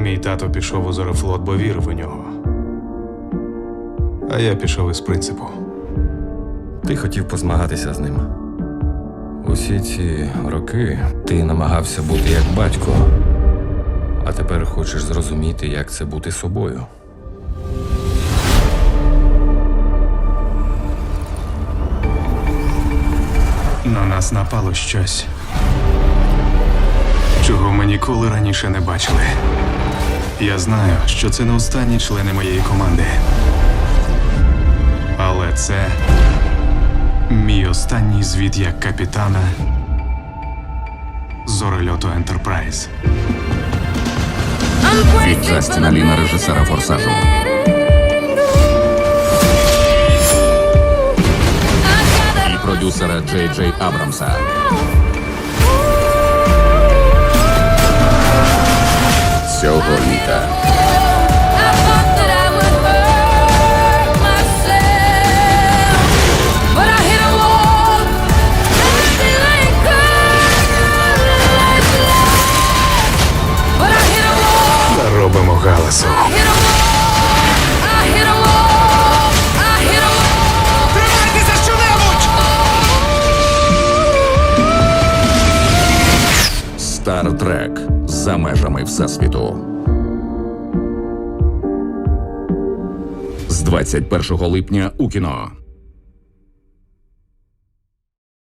Мій тато пішов у Зорофлот, бо вірив у нього. А я пішов із принципу. Ти хотів позмагатися з ним. Усі ці роки ти намагався бути як батько, а тепер хочеш зрозуміти, як це бути собою. На нас напало щось, чого ми ніколи раніше не бачили. Я знаю, що це не останні члени моєї команди. Але це мій останній звіт як капітана зорольоту Ентерпрайз. Від Джастіна Ліна, режисера форсажу. І продюсера Джей Джей Абрамса. Літа Робимо галасу. Стартрек за межами всесвіту. З 21 липня у кіно.